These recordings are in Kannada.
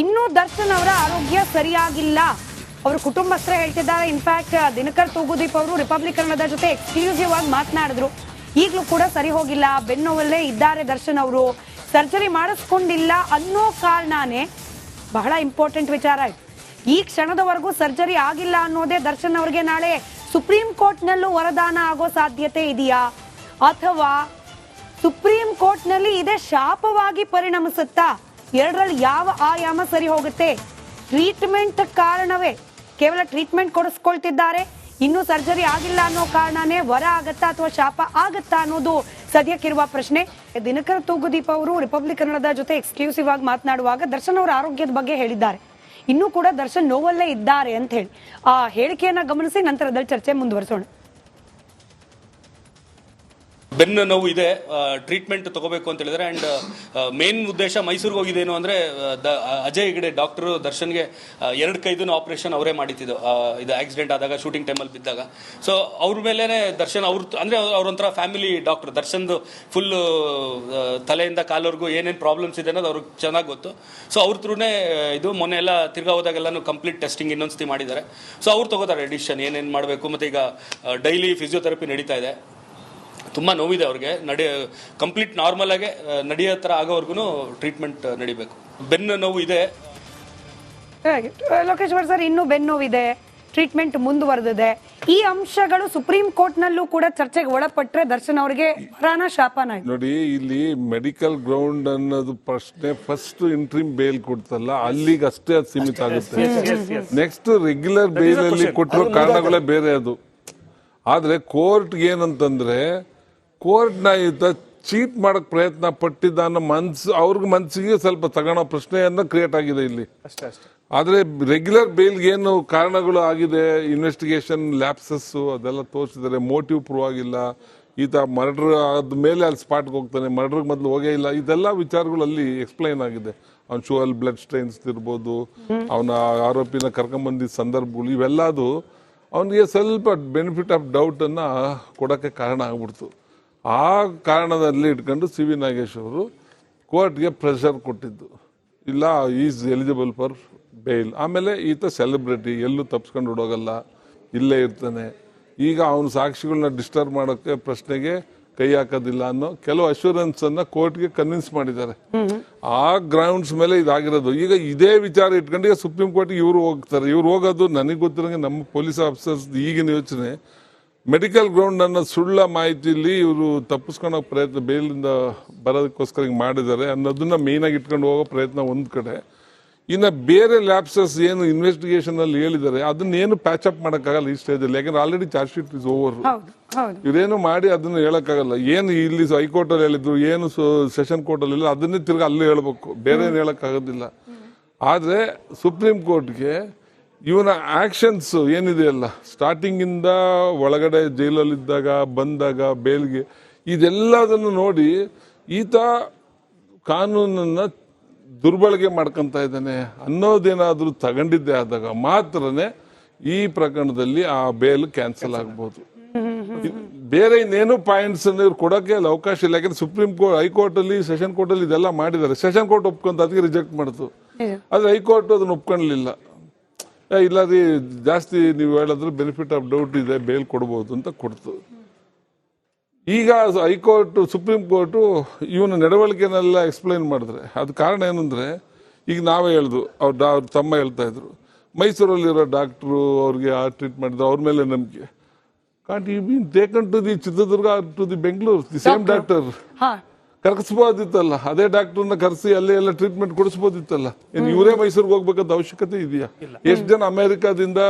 ಇನ್ನೂ ದರ್ಶನ್ ಅವರ ಆರೋಗ್ಯ ಸರಿಯಾಗಿಲ್ಲ. ಅವರು ಕುಟುಂಬಸ್ಥರೇ ಹೇಳ್ತಿದ್ದಾರೆ. ಇನ್ಫ್ಯಾಕ್ಟ್ ದಿನಕರ್ ತೂಗುದೀಪ್ ಅವರು ರಿಪಬ್ಲಿಕ್ ಕನ್ನಡದ ಜೊತೆ ಎಕ್ಸ್ಕ್ಲೂಸಿವ್ ಆಗಿ ಮಾತನಾಡಿದ್ರು. ಈಗಲೂ ಕೂಡ ಸರಿ ಹೋಗಿಲ್ಲ. ಬೆನ್ನೋವಲ್ಲೇ ಇದ್ದಾರೆ ದರ್ಶನ್ ಅವರು. ಸರ್ಜರಿ ಮಾಡಿಸ್ಕೊಂಡಿಲ್ಲ ಅನ್ನೋ ಕಾರಣನೇ ಬಹಳ ಇಂಪಾರ್ಟೆಂಟ್ ವಿಚಾರ ಈ ಕ್ಷಣದವರೆಗೂ ಸರ್ಜರಿ ಆಗಿಲ್ಲ ಅನ್ನೋದೇ ದರ್ಶನ್ ಅವರಿಗೆ ನಾಳೆ ಸುಪ್ರೀಂ ಕೋರ್ಟ್ನಲ್ಲೂ ವರದಾನ ಆಗೋ ಸಾಧ್ಯತೆ ಇದೆಯಾ? ಅಥವಾ ಸುಪ್ರೀಂ ಕೋರ್ಟ್ನಲ್ಲಿ ಇದೇ ಶಾಪವಾಗಿ ಪರಿಣಮಿಸುತ್ತಾ ಎರಡರಲ್ಲಿ ಯಾವ ಆಯಾಮ ಸರಿ ಹೋಗುತ್ತೆ? ಟ್ರೀಟ್ಮೆಂಟ್ ಕಾರಣವೇ? ಕೇವಲ ಟ್ರೀಟ್ಮೆಂಟ್ ಕೊಡಿಸ್ಕೊಳ್ತಿದ್ದಾರೆ. ಇನ್ನೂ ಸರ್ಜರಿ ಆಗಿಲ್ಲ ಅನ್ನೋ ಕಾರಣನೇ ವರ ಆಗತ್ತಾ ಅಥವಾ ಶಾಪ ಆಗತ್ತಾ ಅನ್ನೋದು ಸದ್ಯಕ್ಕಿರುವ ಪ್ರಶ್ನೆ. ದಿನಕರ ತೂಗುದೀಪ್ ಅವರು ರಿಪಬ್ಲಿಕ್ ಕನ್ನಡದ ಜೊತೆ ಎಕ್ಸ್ಕ್ಲೂಸಿವ್ ಆಗಿ ಮಾತನಾಡುವಾಗ ದರ್ಶನ್ ಅವರ ಆರೋಗ್ಯದ ಬಗ್ಗೆ ಹೇಳಿದ್ದಾರೆ. ಇನ್ನೂ ಕೂಡ ದರ್ಶನ್ ನೋವಲ್ಲೇ ಇದ್ದಾರೆ ಅಂತ ಹೇಳಿ. ಆ ಹೇಳಿಕೆಯನ್ನ ಗಮನಿಸಿ ನಂತರದಲ್ಲಿ ಚರ್ಚೆ ಮುಂದುವರಿಸೋಣ. ಬೆನ್ನು ನೋವು ಇದೆ ಟ್ರೀಟ್ಮೆಂಟ್ ತಗೋಬೇಕು ಅಂತ ಹೇಳಿದ್ರೆ ಅಂಡ್ ಮೇನ್ ಉದ್ದೇಶ ಮೈಸೂರಿಗೆ ಹೋಗಿದ್ದೇನು ಅಂದ್ರೆ ದ- ಅಜಯ್ ಹೆಗಡೆ ಡಾಕ್ಟರ್ ದರ್ಶನ್ಗೆ ಎರಡು ಕೈದನ್ನು ಆಪರೇಷನ್ ಅವರೇ ಮಾಡಿದ್ದು ಇದು ಆಕ್ಸಿಡೆಂಟ್ ಆದಾಗ ಶೂಟಿಂಗ್ ಟೈಮಲ್ಲಿ ಬಿದ್ದಾಗ. ಸೊ ಅವ್ರ ಮೇಲೇ ದರ್ಶನ್ ಅವ್ರ ಅಂದ್ರೆ ಅವ್ರೊಂಥರ ಫ್ಯಾಮಿಲಿ ಡಾಕ್ಟರ್ ದರ್ಶನ್ದು ಫುಲ್ ತಲೆಯಿಂದ ಕಾಲವರೆಗೂ ಏನೇನು ಪ್ರಾಬ್ಲಮ್ಸ್ ಇದೆ ಅನ್ನೋದು ಅವ್ರಿಗೆ ಚೆನ್ನಾಗಿ ಗೊತ್ತು. ಸೊ ಅವ್ರ ಥ್ರೂನೇ ಇದು ಮೊನ್ನೆ ಎಲ್ಲ ತಿರ್ಗಾ ಹೋದಾಗೆಲ್ಲನೂ ಕಂಪ್ಲೀಟ್ ಟೆಸ್ಟಿಂಗ್ ಇನ್ನೊಂದ್ಸತಿ ಮಾಡಿದ್ದಾರೆ. ಸೊ ಅವ್ರು ತಗೋತಾರೆ ಡಿಸಿಷನ್ ಏನೇನು ಮಾಡಬೇಕು ಮತ್ತೆ ಈಗ ಡೈಲಿ ಫಿಸಿಯೋಥೆರಪಿ ನಡೀತಾ ಇದೆ. ತುಂಬ ನೋವಿದೆ ಅವ್ರಿಗೆ. ನಡೆ ಕಂಪ್ಲೀಟ್ ನಾರ್ಮಲ್ ಆಗಿ ನಡೆಯೋ ಥರ ಆಗೋವರೆಗೂ ಟ್ರೀಟ್ಮೆಂಟ್ ನಡಿಬೇಕು. ಬೆನ್ನು ನೋವು ಇದೆ. ಲೋಕೇಶ್ವರ್ ಸರ್ ಇನ್ನೂ ಬೆನ್ನೋವಿದೆ ಟ್ರೀಟ್ಮೆಂಟ್ ಮುಂದುವರೆದಿದೆ. ಈ ಅಂಶಗಳು ಸುಪ್ರೀಂ ಕೋರ್ಟ್ನಲ್ಲೂ ಕೂಡ ಚರ್ಚೆಗೆ ಒಳಪಟ್ಟರೆ ದರ್ಶನ್ ಅವರಿಗೆ ಪ್ರಾಣ ಶಾಪನ ಇದು. ನೋಡಿ ಇಲ್ಲಿ ಮೆಡಿಕಲ್ ಗ್ರೌಂಡ್ ಅನ್ನೋದು ಪ್ರಶ್ನೆ ಫಸ್ಟ್ ಇಂಟ್ರಿಮ್ ಬೇಲ್ ಕೊಡ್ತಲ್ಲ ಅಲ್ಲಿಗೆ ಅಷ್ಟೇ ಅದು ಸೀಮಿತ ಆಗುತ್ತೆ. ನೆಕ್ಸ್ಟ್ ರೆಗ್ಯುಲರ್ ಬೇಲ್ ಅಲ್ಲಿ ಕೊಟ್ಟಿರೋ ಕಾರಣಗಳೇ ಬೇರೆ ಅದು. ಆದ್ರೆ ಕೋರ್ಟ್ಗೆ ಏನಂತಂದ್ರೆ ಕೋರ್ಟ್ ಇದ್ದ ಚೀಟ್ ಮಾಡಕ್ ಪ್ರಯತ್ನ ಪಟ್ಟಿದ್ದ ಅನ್ನೋ ಮನ್ಸು ಅವ್ರಿಗೆ ಮನ್ಸಿಗೆ ಸ್ವಲ್ಪ ತಗೋಣ ಪ್ರಶ್ನೆಯನ್ನ ಕ್ರಿಯೇಟ್ ಆಗಿದೆ ಇಲ್ಲಿ. ಆದ್ರೆ ರೆಗ್ಯುಲರ್ ಬೇಲ್ಗೆ ಏನು ಕಾರಣಗಳು ಆಗಿದೆ ಇನ್ವೆಸ್ಟಿಗೇಷನ್ ಲ್ಯಾಪ್ಸಸ್ ಅದೆಲ್ಲ ತೋರಿಸಿದರೆ ಮೋಟಿವ್ ಪ್ರೂವ್ ಆಗಿಲ್ಲ ಈತ ಮರ್ಡರ್ ಆದ್ಮೇಲೆ ಅಲ್ಲಿ ಸ್ಪಾಟ್ಗೆ ಹೋಗ್ತಾನೆ ಮರ್ಡರ್ ಮೊದಲು ಹೋಗೇ ಇಲ್ಲ ಇದೆಲ್ಲ ವಿಚಾರಗಳು ಅಲ್ಲಿ ಎಕ್ಸ್ಪ್ಲೈನ್ ಆಗಿದೆ. ಅವ್ನ ಶೂ ಅಲ್ಲಿ ಬ್ಲಡ್ ಸ್ಟ್ರೈನ್ಸ್ ಇರ್ಬೋದು ಅವನ ಆರೋಪಿನ ಕರ್ಕೊಂಬಂದಿದ್ದ ಸಂದರ್ಭಗಳು ಇವೆಲ್ಲ ಅದು ಅವನಿಗೆ ಸ್ವಲ್ಪ ಬೆನಿಫಿಟ್ ಆಫ್ ಡೌಟ್ ಕೊಡೋಕ್ಕೆ ಕೊಡಕ್ಕೆ ಕಾರಣ ಆಗ್ಬಿಡ್ತು. ಆ ಕಾರಣದಲ್ಲಿ ಇಟ್ಕೊಂಡು ಸಿ ವಿ ನಾಗೇಶ್ ಅವರು ಕೋರ್ಟ್ಗೆ ಪ್ರೆಷರ್ ಕೊಟ್ಟಿದ್ದು. ಇಲ್ಲ ಈಸ್ ಎಲಿಜಿಬಲ್ ಫಾರ್ ಬೇಲ್ ಆಮೇಲೆ ಈತ ಸೆಲೆಬ್ರಿಟಿ ಎಲ್ಲೂ ತಪ್ಸ್ಕೊಂಡು ಹುಡೋಗಲ್ಲ ಇಲ್ಲೇ ಇರ್ತಾನೆ. ಈಗ ಅವನ ಸಾಕ್ಷಿಗಳನ್ನ ಡಿಸ್ಟರ್ಬ್ ಮಾಡೋಕ್ಕೆ ಪ್ರಶ್ನೆಗೆ ಕೈ ಹಾಕೋದಿಲ್ಲ ಅನ್ನೋ ಕೆಲವು ಅಶ್ಯೂರೆನ್ಸ್ ಅನ್ನ ಕೋರ್ಟ್ಗೆ ಕನ್ವಿನ್ಸ್ ಮಾಡಿದ್ದಾರೆ. ಆ ಗ್ರೌಂಡ್ಸ್ ಮೇಲೆ ಇದಾಗಿರೋದು. ಈಗ ಇದೇ ವಿಚಾರ ಇಟ್ಕೊಂಡು ಸುಪ್ರೀಂ ಕೋರ್ಟ್ಗೆ ಇವರು ಹೋಗ್ತಾರೆ. ಇವ್ರು ಹೋಗೋದು ನನಗೆ ಗೊತ್ತಿರೋಂಗೆ ನಮ್ಮ ಪೊಲೀಸ್ ಆಫೀಸರ್ಸ್ ಈಗಿನ ಯೋಚನೆ. ಮೆಡಿಕಲ್ ಗ್ರೌಂಡ್ ಅನ್ನೋ ಸುಳ್ಳ ಮಾಹಿತಿಯಲ್ಲಿ ಇವರು ತಪ್ಪಿಸ್ಕೊಳ್ಳೋ ಪ್ರಯತ್ನ ಬೇಲಿಂದ ಬರೋದಕ್ಕೋಸ್ಕರ ಹಿಂಗೆ ಮಾಡಿದ್ದಾರೆ ಅನ್ನೋದನ್ನ ಮೇನ್ ಆಗಿ ಇಟ್ಕೊಂಡು ಹೋಗೋ ಪ್ರಯತ್ನ ಒಂದ್ ಕಡೆ. ಇನ್ನು ಬೇರೆ ಲ್ಯಾಬ್ಸಸ್ ಏನು ಇನ್ವೆಸ್ಟಿಗೇಷನ್ ಅಲ್ಲಿ ಹೇಳಿದ್ದಾರೆ ಅದನ್ನ ಏನು ಪ್ಯಾಚ್ ಅಪ್ ಮಾಡೋಕ್ಕಾಗಲ್ಲ ಈ ಸ್ಟೇಜಲ್ಲಿ ಯಾಕಂದ್ರೆ already charge sheet is over ಇವ್ರೇನು ಮಾಡಿ ಅದನ್ನ ಹೇಳೋಕ್ಕಾಗಲ್ಲ. ಏನು ಇಲ್ಲಿ ಹೈಕೋರ್ಟ್ ಅಲ್ಲಿ ಹೇಳಿದ್ರು ಏನು ಸೆಷನ್ ಕೋರ್ಟ್ ಅಲ್ಲಿ ಅದನ್ನೇ ತಿರ್ಗಿ ಅಲ್ಲೇ ಹೇಳ್ಬೇಕು. ಬೇರೆ ಏನು ಹೇಳಕ್ಕಾಗೋದಿಲ್ಲ ಆದ್ರೆ ಸುಪ್ರೀಂ ಕೋರ್ಟ್ಗೆ ಇವನ ಆಕ್ಷನ್ಸ್ ಏನಿದೆಯಲ್ಲ ಸ್ಟಾರ್ಟಿಂಗಿಂದ ಒಳಗಡೆ ಜೈಲಲ್ಲಿದ್ದಾಗ ಬಂದಾಗ ಬೇಲ್ಗೆ ಇದೆಲ್ಲದನ್ನು ನೋಡಿ ಈತ ಕಾನೂನನ್ನ ದುರ್ಬಳಕೆ ಮಾಡ್ಕೊತಾ ಇದ್ದಾನೆ ಅನ್ನೋದೇನಾದರೂ ತಗೊಂಡಿದ್ದೆ ಆದಾಗ ಮಾತ್ರನೇ ಈ ಪ್ರಕರಣದಲ್ಲಿ ಆ ಬೇಲ್ ಕ್ಯಾನ್ಸಲ್ ಆಗ್ಬೋದು. ಬೇರೆ ಇನ್ನೇನು ಪಾಯಿಂಟ್ಸ್ ಇವ್ರು ಕೊಡೋಕ್ಕೆ ಅಲ್ಲಿ ಅವಕಾಶ ಇಲ್ಲ. ಯಾಕಂದ್ರೆ ಸುಪ್ರೀಂ ಕೋರ್ಟ್ ಹೈಕೋರ್ಟ್ ಅಲ್ಲಿ ಸೆಷನ್ ಕೋರ್ಟ್ ಅಲ್ಲಿ ಇದೆಲ್ಲ ಮಾಡಿದ್ದಾರೆ. ಸೆಷನ್ ಕೋರ್ಟ್ ಒಪ್ಕೊಂತ ಅದಕ್ಕೆ ರಿಜೆಕ್ಟ್ ಮಾಡ್ತು. ಆದ್ರೆ ಹೈಕೋರ್ಟ್ ಅದನ್ನು ಒಪ್ಕೊಳ್ಳಲಿಲ್ಲ ಇಲ್ಲ ರೀ ಜಾಸ್ತಿ ನೀವು ಹೇಳಿದ್ರೆ ಬೆನಿಫಿಟ್ ಆಫ್ ಡೌಟ್ ಇದೆ ಬೇಲ್ ಕೊಡ್ಬೋದು ಅಂತ ಕೊಡ್ತು. ಈಗ ಹೈಕೋರ್ಟ್ ಸುಪ್ರೀಂ ಕೋರ್ಟು ಇವನು ನಡವಳಿಕೆನೆಲ್ಲ ಎಕ್ಸ್ಪ್ಲೈನ್ ಮಾಡಿದ್ರೆ. ಅದು ಕಾರಣ ಏನಂದ್ರೆ ಈಗ ನಾವೇ ಹೇಳ್ದು ಅವ್ರ ಡಾ- ಅವ್ರ ತಮ್ಮ ಹೇಳ್ತಾ ಇದ್ರು. ಮೈಸೂರಲ್ಲಿರೋ ಡಾಕ್ಟ್ರು ಅವ್ರಿಗೆ ಆ ಟ್ರೀಟ್ ಮಾಡಿದ್ರು ಅವ್ರ ಮೇಲೆ ನಂಬಿಕೆ. Can't you been taken to the Chitradurga to the Bengaluru the same doctor ಹಾ. ಕರ್ಸ್ಬೋದಿತ್ತಲ್ಲ ಅದೇ ಡಾಕ್ಟರ್ನ ಕರೆಸಿ ಅಲ್ಲೇ ಎಲ್ಲ ಟ್ರೀಟ್ಮೆಂಟ್ ಕೊಡಿಸ್ಬೋದಿತ್ತಲ್ಲ. ಇನ್ನು ಇವರೇ ಮೈಸೂರಿಗೆ ಹೋಗ್ಬೇಕಾದ ಅವಶ್ಯಕತೆ ಇದೆಯಾ? ಎಷ್ಟು ಜನ ಅಮೆರಿಕಾದಿಂದ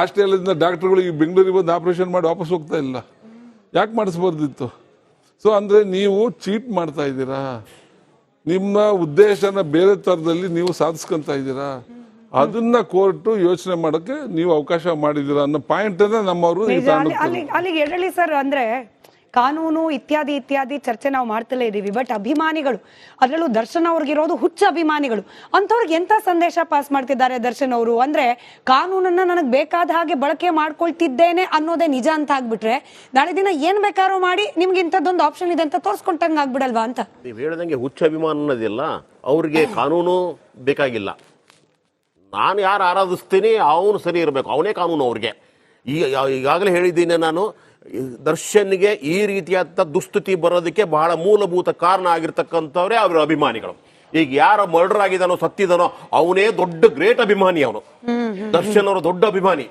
ಆಸ್ಟ್ರೇಲಿಯಾದಿಂದ ಡಾಕ್ಟರ್ಗಳಿಗೆ ಬೆಂಗಳೂರಿಗೆ ಬಂದು ಆಪರೇಷನ್ ಮಾಡಿ ವಾಪಸ್ ಹೋಗ್ತಾ ಇಲ್ಲ? ಯಾಕೆ ಮಾಡಿಸ್ಬಾರ್ದಿತ್ತು ಸೊ ಅಂದ್ರೆ ನೀವು ಚೀಟ್ ಮಾಡ್ತಾ ಇದ್ದೀರಾ? ನಿಮ್ಮ ಉದ್ದೇಶನ ಬೇರೆ ತರದಲ್ಲಿ ನೀವು ಸಾಧಿಸ್ಕೊಂತ ಇದ್ದೀರಾ? ಅದನ್ನ ಕೋರ್ಟ್ ಯೋಚನೆ ಮಾಡಕ್ಕೆ ನೀವು ಅವಕಾಶ ಮಾಡಿದೀರ ಅನ್ನೋ ಪಾಯಿಂಟ್ ನಮ್ಮವರು ನಿಜ. ಅಲ್ಲಿ ಅಲ್ಲಿಗೆ ಹೇಳಿ ಸರ್ ಅಂದ್ರೆ ಕಾನೂನು ಇತ್ಯಾದಿ ಇತ್ಯಾದಿ ಚರ್ಚೆ ನಾವು ಮಾಡ್ತಲೇ ಇದ್ದೀವಿ ಬಟ್ ಅಭಿಮಾನಿಗಳು, ಅದರಲ್ಲೂ ದರ್ಶನ್ ಅವ್ರಿಗಿರೋದು ಹುಚ್ಚ ಅಭಿಮಾನಿಗಳು. ಅಂಥವ್ರಿಗೆ ಎಂತ ಸಂದೇಶ ಪಾಸ್ ಮಾಡ್ತಿದ್ದಾರೆ ದರ್ಶನ್ ಅವರು? ಅಂದ್ರೆ ಕಾನೂನನ್ನ ನನಗೆ ಬೇಕಾದ ಹಾಗೆ ಬಳಕೆ ಮಾಡ್ಕೊಳ್ತಿದ್ದೇನೆ ಅನ್ನೋದೇ ನಿಜ ಅಂತ ಆಗ್ಬಿಟ್ರೆ, ನಾಳೆ ದಿನ ಏನು ಬೇಕಾದ್ರೂ ಮಾಡಿ ನಿಮ್ಗೆ ಇಂಥದ್ದೊಂದು ಆಪ್ಷನ್ ಇದೆ ಅಂತ ತೋರಿಸ್ಕೊಂಡಂಗೆ ಆಗ್ಬಿಡಲ್ವಾ ಅಂತ? ನೀವು ಹೇಳ್ದಂಗೆ ಹುಚ್ಚ ಅಭಿಮಾನ ಅನ್ನೋದಿಲ್ಲ, ಅವ್ರಿಗೆ ಕಾನೂನು ಬೇಕಾಗಿಲ್ಲ. ನಾನು ಯಾರು ಆರಾಧಿಸ್ತೀನಿ, ಅವನು ಸರಿ ಇರಬೇಕು. ಅವನೇ ಕಾನೂನು ಅವ್ರಿಗೆ. ಈಗ ಈಗಾಗಲೇ ಹೇಳಿದ್ದೀನಿ ನಾನು ದರ್ಶನ್ಗೆ ಈ ರೀತಿಯಾದ ದುಸ್ಥಿತಿ ಬರೋದಕ್ಕೆ ಬಹಳ ಮೂಲಭೂತ ಕಾರಣ ಆಗಿರ್ತಕ್ಕಂಥವ್ರೆ ಅವರ ಅಭಿಮಾನಿಗಳು. ಈಗ ಯಾರ ಮರ್ಡರ್ ಆಗಿದಾನೋ ಸತ್ತಿದಾನೋ ಅವನೇ ದೊಡ್ಡ ಗ್ರೇಟ್ ಅಭಿಮಾನಿ ಅವನು. ದರ್ಶನ್ ಅವರ ದೊಡ್ಡ ಅಭಿಮಾನಿ.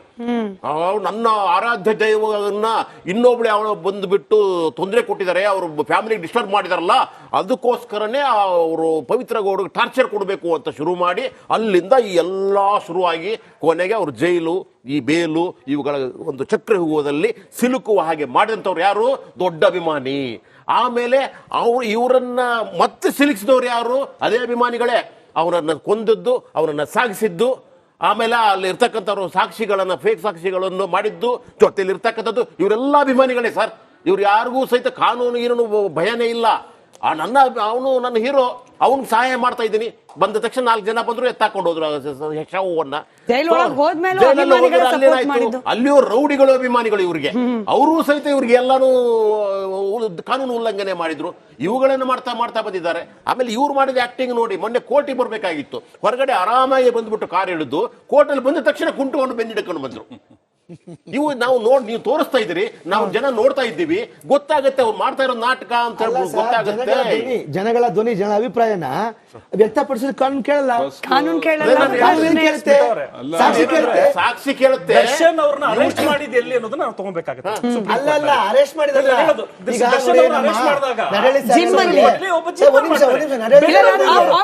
ನನ್ನ ಆರಾಧ್ಯ ದೈವನ್ನ ಇನ್ನೊಬ್ಳೆ ಅವಳು ಬಂದ್ಬಿಟ್ಟು ತೊಂದರೆ ಕೊಟ್ಟಿದ್ದಾರೆ, ಅವ್ರ ಫ್ಯಾಮಿಲಿ ಡಿಸ್ಟರ್ಬ್ ಮಾಡಿದಾರಲ್ಲ, ಅದಕ್ಕೋಸ್ಕರನೇ ಅವರು ಪವಿತ್ರ ಗೌಡ್ಗೆ ಟಾರ್ಚರ್ ಕೊಡಬೇಕು ಅಂತ ಶುರು ಮಾಡಿ, ಅಲ್ಲಿಂದ ಈ ಎಲ್ಲ ಶುರುವಾಗಿ ಕೊನೆಗೆ ಅವ್ರ ಜೈಲು, ಈ ಬೇಲು, ಇವುಗಳ ಒಂದು ಚಕ್ರ ಹೂವದಲ್ಲಿ ಸಿಲುಕುವ ಹಾಗೆ ಮಾಡಿದಂಥವ್ರು ಯಾರು? ದೊಡ್ಡ ಅಭಿಮಾನಿ. ಆಮೇಲೆ ಅವ್ರು ಇವರನ್ನ ಮತ್ತೆ ಸಿಲುಕಿಸಿದವ್ರು ಯಾರು? ಅದೇ ಅಭಿಮಾನಿಗಳೇ. ಅವರನ್ನ ಕೊಂದದ್ದು, ಅವರನ್ನ ಸಾಗಿಸಿದ್ದು, ಆಮೇಲೆ ಅಲ್ಲಿ ಇರ್ತಕ್ಕಂಥವ್ರು ಸಾಕ್ಷಿಗಳನ್ನ ಫೇಕ್ ಸಾಕ್ಷಿಗಳನ್ನು ಮಾಡಿದ್ದು ಜೊತೆಯಲ್ಲಿ ಇರ್ತಕ್ಕಂಥದ್ದು, ಇವರೆಲ್ಲ ಅಭಿಮಾನಿಗಳೇ ಸರ್ ಇವ್ರು ಯಾರಿಗೂ ಸಹಿತ ಕಾನೂನು ಏನೂ ಭಯನೇ ಇಲ್ಲ. ಆ ನನ್ನ, ಅವನು ನನ್ನ ಹೀರೋ ಅವನಿಗೆ ಸಹಾಯ ಮಾಡ್ತಾ ಇದ್ದೀನಿ. ಬಂದ ತಕ್ಷಣ ನಾಲ್ಕು ಜನ ಬಂದ್ರು ಎತ್ತಾಕೊಂಡು ಹೋದ್ರು. ಅಲ್ಲೇನಾಯ್ತು? ಅಲ್ಲಿಯೂ ರೌಡಿಗಳು ಅಭಿಮಾನಿಗಳು ಇವ್ರಿಗೆ. ಅವರು ಸಹಿತ ಇವ್ರಿಗೆ ಎಲ್ಲಾನು ಕಾನೂನು ಉಲ್ಲಂಘನೆ ಮಾಡಿದ್ರು. ಇವುಗಳನ್ನು ಮಾಡ್ತಾ ಮಾಡ್ತಾ ಬಂದಿದ್ದಾರೆ. ಆಮೇಲೆ ಇವ್ರು ಮಾಡಿದ ಆಕ್ಟಿಂಗ್ ನೋಡಿ ಮೊನ್ನೆ ಕೋರ್ಟಿಗೆ ಬರ್ಬೇಕಾಗಿತ್ತು. ಹೊರಗಡೆ ಆರಾಮಾಗಿ ಬಂದ್ಬಿಟ್ಟು ಕಾರ್ ಇಳಿದು ಕೋರ್ಟಲ್ಲಿ ಬಂದ ತಕ್ಷಣ ಕುಂಟುಕೊಂಡು ಬೆನ್ನಿಡ್ಕೊಂಡು ಬಂದ್ರು. ಇವು ನಾವು ನೋಡ್ ನೀವು ತೋರಿಸ್ತಾ ಇದ್ದೀರಿ ನಾವು ಜನ ನೋಡ್ತಾ ಇದ್ದೀವಿ ಗೊತ್ತಾಗುತ್ತೆ ಅವ್ರು ಮಾಡ್ತಾ ಇರೋ ನಾಟಕ ಅಂತ ಹೇಳ್ಬಿಟ್ಟು ಗೊತ್ತಾಗುತ್ತೆ. ಜನಗಳ ಧ್ವನಿ ಜನಗಳ ಧ್ವನಿ ಜನ ಅಭಿಪ್ರಾಯನ ವ್ಯಕ್ತಪಡಿಸಿದ ಕಾನೂನು ಕೇಳಲ್ಲ. ಕಾನೂನು ಕೇಳಲ್ಲ ಕೇಳುತ್ತೆ. ಸಾಕ್ಷಿ ಕೇಳುತ್ತೆ. ಸಾಕ್ಷಿ ಕೇಳುತ್ತೆ. ದರ್ಶನ್ ಅವ್ರನ್ನ ಅರೆಸ್ಟ್ ಮಾಡಿದ ಎಲ್ಲಿ ಅನ್ನೋದನ್ನ ನಾವು ತಗೋಬೇಕಾಗುತ್ತೆ. ಅಲ್ಲ ಅಲ್ಲ ಅರೆಸ್ಟ್ ಮಾಡಿದಲ್ಲ. ಹೇಳೋದು, ಈಗ ಅವ್ರನ್ನ ಮಾಡಿದಾಗ. ಜಿಮ್ ಅಲ್ಲಿ. ಒಬ್ಬ ಜಿಮ್ ನಿಮಿಷ, ಒಂದ್ ನಿಮಿಷ, ನಡಹಳ್ಳಿ ಆ- ನೋಡಿ. ಆ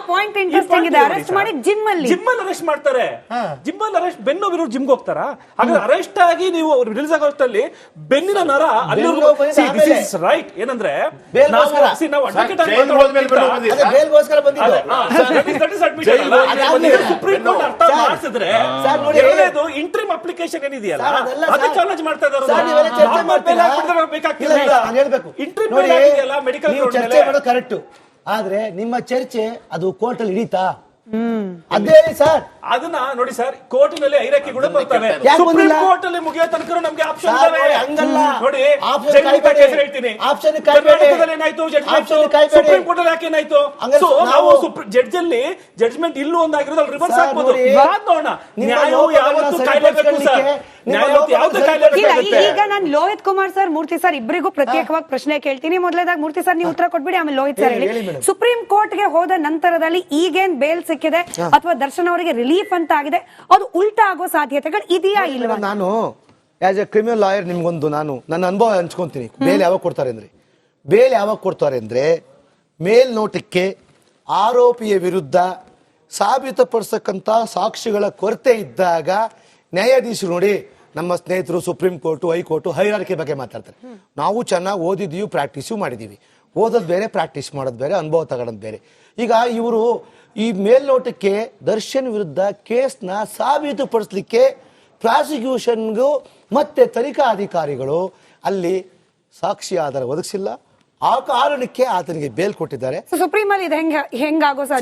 ಇದೆ. ಅರೆಸ್ಟ್ ಮಾಡಿ ಜಿಮ್ ಅಲ್ಲಿ. ಜಿಮ್ ಅಲ್ಲಿ ಅರೆಸ್ಟ್ ಮಾಡ್ತಾರೆ. ಜಿಮ್ ಅಲ್ಲಿ ಅರೆಸ್ಟ್ ಬೆನ್ನು ಜಿಮ್ ಜಿಮ್ಗೆ ಹೋಗ್ತಾರಾ? ಹಾಗಾದ್ರೆ ಅರೆಸ್ಟ್ ಆಗಿ ನೀವು ರಿಲೀಸ್ ಆಗೋ ಹೊತ್ತಲ್ಲಿ ಬೆನ್ನಿನ ನರ ನೋವು ರೈಟ್ ಏನಂದ್ರೆ ಇಂಟ್ರೀಮ್ ನಾವು ನಾವು ಆಗಿ ನೋವು. ಸುಪ್ರೀಂ ಕೋರ್ಟ್ ಅರ್ಥ ಮಾಡಿಸಿದ್ರೆ ಇಂಟ್ರಿಮ್ ಅಪ್ಲಿಕೇಶನ್ ಏನಿದೆಯಲ್ಲ ಅದಕ್ಕೆ ಚಾಲೆಂಜ್ ಮಾಡ್ತಾ ಇದ್ದಾರೆ. ಇಂಟ್ರಿಮ್ ಮೆಡಿಕಲ್ ನೀವು ಚರ್ಚೆ ಮಾಡೋದು ಕರೆಕ್ಟ್. ಆದ್ರೆ ನಿಮ್ಮ ಚರ್ಚೆ ಅದು ಕೋರ್ಟ್ ಅಲ್ಲಿ ಹಿಡಿತಾ? ಅದೇ ಹೇಳಿ ಸರ್. ಅದನ್ನ ನೋಡಿ ಸರ್ ಕೋರ್ಟಿನಲ್ಲಿ ಐರಕ್ಕಿಗಳು ಕೂಡ ಯಾಕ್ ಸುಪ್ರೀಂ? ಕೋರ್ಟ್ ಅಲ್ಲಿ ಮುಗಿಯೋ ತನಕ ನಮ್ಗೆ ಆಪ್ಷನ್ ಹಂಗಲ್ಲ. ನೋಡಿ ಆಪ್ಷನ್ ಹೇಳ್ತೀನಿ. ಆಪ್ಷನ್. ಕರ್ನಾಟಕದಲ್ಲಿ ಏನಾಯ್ತು? ಜಡ್ಜ್ಮೆಂಟ್. ಸುಪ್ರೀಂ ಕೋರ್ಟ್ ಅಲ್ಲಿ ಯಾಕೆ ಏನಾಯ್ತು? ಸೊ ನಾವು ಜಡ್ಜ್ ಅಲ್ಲಿ ಜಡ್ಜ್ಮೆಂಟ್ ಇಲ್ಲೂ ಒಂದಾಗಿರೋದು ಅಲ್ಲಿ ರಿವರ್ಸ್ ಹಾಕ್ಬೋದು ನೋಡೋಣ. ನ್ಯಾಯವು ಯಾವತ್ತು ಕಾಯ್ಲೇಬೇಕು ಸರ್. ಇಲ್ಲ ಈಗ ನಾನು ಲೋಹಿತ್ ಕುಮಾರ್ ಸರ್ ಮೂರ್ತಿ ಸರ್ ಇಬ್ಬರಿಗೂ ಪ್ರತ್ಯೇಕವಾಗಿ ಪ್ರಶ್ನೆ ಕೇಳ್ತೀನಿ. ಮೊದಲೇದಾಗ ಮೂರ್ತಿ ಸರ್ ನೀವು ಉತ್ತರ ಕೊಟ್ಬಿಡಿ ಆಮೇಲೆ ಲೋಹಿತ್ ಸರ್ ಹೇಳಿ, ಹೇಳಿ. ಹೇಳಿ ಮೇಡಮ್. ಸುಪ್ರೀಂ ಕೋರ್ಟ್ಗೆ ಹೋದ ನಂತರದಲ್ಲಿ ಈಗೇನ್ ಬೇಲ್ ಸಿಕ್ಕಿದೆ ಅಥವಾ ದರ್ಶನ್ ಅವರಿಗೆ ರಿಲೀಫ್ ಅಂತ ಆಗಿದೆ ಅದು ಉಲ್ಟಾ ಆಗೋ ಸಾಧ್ಯತೆಗಳು ಇದೆಯಾ ಇಲ್ವಾ? ನಾನು ಆಸ್ ಎ ಕ್ರಿಮಿನಲ್ ಲಾಯರ್ ನಿಮ್ಗೊಂದು ನಾನು ನನ್ನ ಅನುಭವ ಹಂಚ್ಕೊಂತೀನಿ. ಬೇಲ್ ಯಾವಾಗ ಕೊಡ್ತಾರೆ ಅಂದ್ರೆ? ಬೇಲ್ ಯಾವಾಗ ಕೊಡ್ತಾರೆ ಅಂದ್ರೆ ಮೇಲ್ನೋಟಕ್ಕೆ ಆರೋಪಿಯ ವಿರುದ್ಧ ಸಾಬೀತುಪಡಿಸಕ್ಕಂತ ಸಾಕ್ಷಿಗಳ ಕೊರತೆ ಇದ್ದಾಗ ನ್ಯಾಯಾಧೀಶರು ನೋಡಿ ನಮ್ಮ ಸ್ನೇಹಿತರು ಸುಪ್ರೀಂ ಕೋರ್ಟು ಹೈಕೋರ್ಟು ಹೈರಾರಿಕೆ ಬಗ್ಗೆ ಮಾತಾಡ್ತಾರೆ. ನಾವು ಚೆನ್ನಾಗಿ ಓದಿದೀವಿ ಪ್ರಾಕ್ಟೀಸು ಮಾಡಿದೀವಿ. ಓದೋದು ಬೇರೆ ಪ್ರಾಕ್ಟೀಸ್ ಮಾಡೋದು ಬೇರೆ ಅನುಭವ ತಗೊಳೋದು ಬೇರೆ. ಈಗ ಇವರು ಈ ಮೇಲ್ನೋಟಕ್ಕೆ ದರ್ಶನ್ ವಿರುದ್ಧ ಕೇಸ್ನ ಸಾಬೀತುಪಡಿಸ್ಲಿಕ್ಕೆ ಪ್ರಾಸಿಕ್ಯೂಷನ್ಗೂ ಮತ್ತೆ ತನಿಖಾ ಅಧಿಕಾರಿಗಳು ಅಲ್ಲಿ ಸಾಕ್ಷಿ ಆಧಾರ ಒದಗಿಸಿಲ್ಲ. ಆ ಕಾರಣಕ್ಕೆ ಆತನಿಗೆ ಬೇಲ್ ಕೊಟ್ಟಿದ್ದಾರೆ.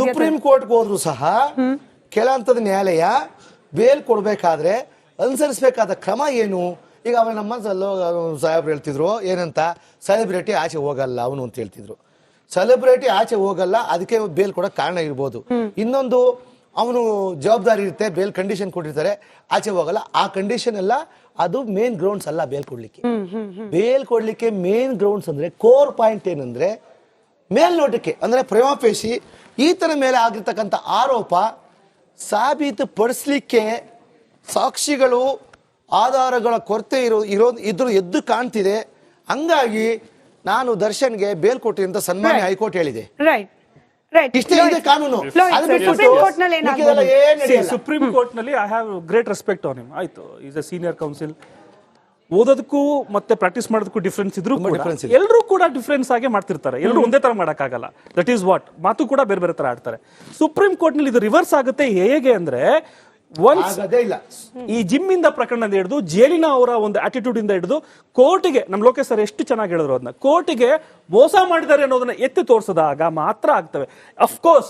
ಸುಪ್ರೀಂ ಕೋರ್ಟ್ಗೆ ಹೋದ್ರು ಸಹ ಕೆಲ ಹಂತದ ನ್ಯಾಯಾಲಯ ಬೇಲ್ ಕೊಡಬೇಕಾದ್ರೆ ಅನುಸರಿಸಬೇಕಾದ ಕ್ರಮ ಏನು? ಈಗ ಅವ್ರು ನಮ್ಮ ಸಲ್ಲೋ ಸಾಹೇಬ್ರು ಹೇಳ್ತಿದ್ರು ಏನಂತ? ಸೆಲೆಬ್ರಿಟಿ ಆಚೆ ಹೋಗಲ್ಲ ಅವನು ಅಂತ ಹೇಳ್ತಿದ್ರು. ಸೆಲೆಬ್ರಿಟಿ ಆಚೆ ಹೋಗಲ್ಲ ಅದಕ್ಕೆ ಬೇಲ್ ಕೊಡೋ ಕಾರಣ ಇರ್ಬೋದು. ಇನ್ನೊಂದು ಅವನು ಜವಾಬ್ದಾರಿ ಇರುತ್ತೆ ಬೇಲ್ ಕಂಡೀಷನ್ ಕೊಟ್ಟಿರ್ತಾರೆ ಆಚೆ ಹೋಗಲ್ಲ. ಆ ಕಂಡೀಷನ್ ಎಲ್ಲ ಅದು ಮೇನ್ ಗ್ರೌಂಡ್ಸ್ ಅಲ್ಲ ಬೇಲ್ ಕೊಡ್ಲಿಕ್ಕೆ. ಬೇಲ್ ಕೊಡ್ಲಿಕ್ಕೆ ಮೇನ್ ಗ್ರೌಂಡ್ಸ್ ಅಂದ್ರೆ ಕೋರ್ ಪಾಯಿಂಟ್ ಏನಂದ್ರೆ ಮೇಲ್ನೋಟಕ್ಕೆ ಅಂದ್ರೆ ಪ್ರೇಮಾಪೇಶಿ ಈತನ ಮೇಲೆ ಆಗಿರ್ತಕ್ಕಂಥ ಆರೋಪ ಸಾಬೀತುಪಡಿಸ್ಲಿಕ್ಕೆ ಸಾಕ್ಷಿಗಳು ಆಧಾರಗಳ ಕೊರತೆ ಇರೋ ಇರೋ ಇದ್ರು ಎದ್ದು ಕಾಣ್ತಿದೆ. ಹಂಗಾಗಿ ನಾನು ದರ್ಶನ್ಗೆ ಬೇಲ್ ಕೊಟ್ಟಿ ಅಂತ ಸನ್ಮಾನ್ಯ ಹೈಕೋರ್ಟ್ ಹೇಳಿದೆ. ರೈಟ್ ರೈಟ್ ಇಷ್ಟೇ ಇದೆ ಕಾನೂನು. ಸುಪ್ರೀಂ ಕೋರ್ಟ್ನಲ್ಲಿ. Supreme court I have great respect on him ಆಯ್ತು ಈಸ್ ಅ ಸೀನಿಯರ್ ಕೌನ್ಸಿಲ್ ಓದೋದಕ್ಕೂ ಮತ್ತೆ ಪ್ರಾಕ್ಟೀಸ್ ಮಾಡೋದಕ್ಕೂ ಡಿಫ್ರೆನ್ಸ್ ಇದ್ರೂ ಇದೆ. ಎಲ್ಲರೂ ಕೂಡ ಡಿಫ್ರೆನ್ಸ್ ಆಗಿ ಮಾಡ್ತಿರ್ತಾರೆ. ಎಲ್ಲರೂ ಒಂದೇ ತರ ಮಾಡೋಕ್ಕಾಗಲ್ಲ. ದಟ್ ಈಸ್ ವಾಟ್ ಮಾತು ಕೂಡ ಬೇರೆ ಬೇರೆ ತರ ಆಡ್ತಾರೆ. ಸುಪ್ರೀಂ ಕೋರ್ಟ್ನಲ್ಲಿ ಇದು ರಿವರ್ಸ್ ಆಗುತ್ತೆ ಹೇಗೆ ಅಂದ್ರೆ ಒನ್ಸ್ ಆಗದೇ ಇಲ್ಲ. ಈ ಜಿಮ್ ಇಂದ ಪ್ರಕರಣದಿಂದ ಹಿಡಿದು ಜೇಲಿನ ಅವರ ಒಂದು ಆಟಿಟ್ಯೂಡ್ ಇಂದ ಹಿಡಿದು ಕೋರ್ಟಿಗೆ ನಮ್ ಲೋಕೇಶ್ ಸರ್ ಎಷ್ಟು ಚೆನ್ನಾಗಿ ಹೇಳಿದ್ರು ಅದನ್ನ ಕೋರ್ಟಿಗೆ ಮೋಸ ಮಾಡಿದ್ದಾರೆ ಅನ್ನೋದನ್ನ ಎತ್ತಿ ತೋರಿಸಿದಾಗ ಮಾತ್ರ ಆಗ್ತವೆ. ಅಫ್ಕೋರ್ಸ್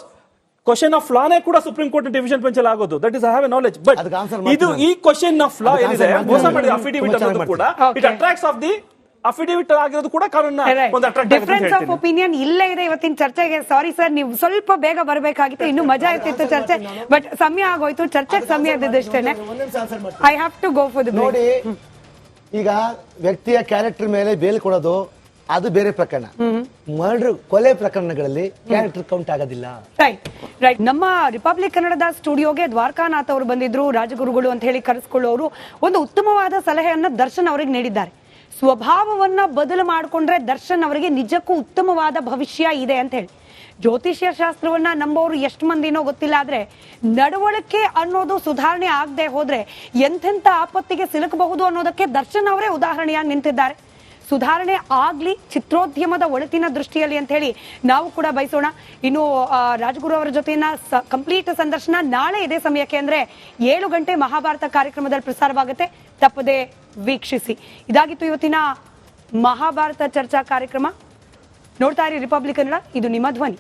ಕ್ವಶನ್ ಆಫ್ ಲಾನೇ ಕೂಡ ಸುಪ್ರೀಂ ಕೋರ್ಟ್ ಡಿವಿಷನ್ ಬೆಂಚ್ ಅಲ್ಲಿ ಆಗೋದು. That is I have a knowledge but ಇದು. ಈ ಕ್ವಶನ್ ಆಫ್ ಲಾ ಏನಿದೆ ಮೋಸ. ಮಾಡಿದ ಅಫಿಡೇವಿಟ್ ಅನ್ನೋದು ಕೂಡ. It. Attracts of the affidavit ಆಗಿರೋದು ಕೂಡ ಕಾನೂನು ಒಂದು ಅಟ್ರಾಕ್ಟ್ ಡಿಫರೆನ್ಸ್ ಆಫ್ ಒಪಿನಿಯನ್ ಇಲ್ಲೇ ಇದೆ ಇವತ್ತಿನ ಚರ್ಚೆಗೆ. ಸಾರಿ ಸರ್ ನೀವು ಸ್ವಲ್ಪ ಬೇಗ ಬರಬೇಕಾಗಿತ್ತು. ಇನ್ನು ಮಜಾ ಇರ್ತಿತ್ತು ಚರ್ಚೆ. ಬಟ್ ಸಮಯ ಆಗೋಯ್ತು. ಚರ್ಚೆಗೆ ಸಮಯ ಇದ್ದಷ್ಟೇನೆ. I have to go for the ನೋಡಿ ಈಗ ವ್ಯಕ್ತಿಯ ಕ್ಯಾರೆಕ್ಟರ್ ಮೇಲೆ ಬೇಲ್ ಕೊಡೋದು ಅದು ಬೇರೆ ಪ್ರಕರಣ. ಮರ್ಡರ್ ಕೊಲೆ ಪ್ರಕರಣಗಳಲ್ಲಿ ಕ್ಯಾರೆಕ್ಟರ್ ಕೌಂಟ್ ಆಗೋದಿಲ್ಲ. ರೈಟ್ ನಮ್ಮ ರಿಪಬ್ಲಿಕ್ ಕನ್ನಡದ ಸ್ಟುಡಿಯೋಗೆ ದ್ವಾರಕಾನಾಥ್ ಅವರು ಬಂದಿದ್ರು, ರಾಜಗುರುಗಳು ಅಂತ ಹೇಳಿ ಕರೆಸ್ಕೊಳ್ಳೋರು. ಒಂದು ಉತ್ತಮವಾದ ಸಲಹೆಯನ್ನ ದರ್ಶನ್ ಅವರಿಗೆ ನೀಡಿದ್ದಾರೆ. ಸ್ವಭಾವವನ್ನ ಬದಲು ಮಾಡಿಕೊಂಡ್ರೆ ದರ್ಶನ್ ಅವರಿಗೆ ನಿಜಕ್ಕೂ ಉತ್ತಮವಾದ ಭವಿಷ್ಯ ಇದೆ ಅಂತ ಹೇಳಿ. ಜ್ಯೋತಿಷ್ಯ ಶಾಸ್ತ್ರವನ್ನ ನಂಬೋರು ಎಷ್ಟು ಮಂದಿನೋ ಗೊತ್ತಿಲ್ಲ, ಆದ್ರೆ ನಡವಳಿಕೆ ಅನ್ನೋದು ಸುಧಾರಣೆ ಆಗದೆ ಹೋದ್ರೆ ಎಂಥೆಂಥ ಆಪತ್ತಿಗೆ ಸಿಲುಕಬಹುದು ಅನ್ನೋದಕ್ಕೆ ದರ್ಶನ್ ಅವರೇ ಉದಾಹರಣೆಯಾಗಿ ನಿಂತಿದ್ದಾರೆ. ಸುಧಾರಣೆ ಆಗಲಿ ಚಿತ್ರೋದ್ಯಮದ ಒಳಿತಿನ ದೃಷ್ಟಿಯಲ್ಲಿ ಅಂತ ಹೇಳಿ ನಾವು ಕೂಡ ಬಯಸೋಣ. ಇನ್ನು ರಾಜಗುರು ಅವರ ಜೊತೆನ ಕಂಪ್ಲೀಟ್ ಸಂದರ್ಶನ ನಾಳೆ ಇದೇ ಸಮಯಕ್ಕೆ ಅಂದ್ರೆ ಏಳು ಗಂಟೆ ಮಹಾಭಾರತ ಕಾರ್ಯಕ್ರಮದಲ್ಲಿ ಪ್ರಸಾರವಾಗುತ್ತೆ. ತಪ್ಪದೆ ವೀಕ್ಷಿಸಿ. ಇದಾಗಿತ್ತು ಇವತ್ತಿನ ಮಹಾಭಾರತ ಚರ್ಚಾ ಕಾರ್ಯಕ್ರಮ. ನೋಡ್ತಾ ಇರಿ ರಿಪಬ್ಲಿಕ್ ಕನ್ನಡ ಇದು ನಿಮ್ಮ ಧ್ವನಿ.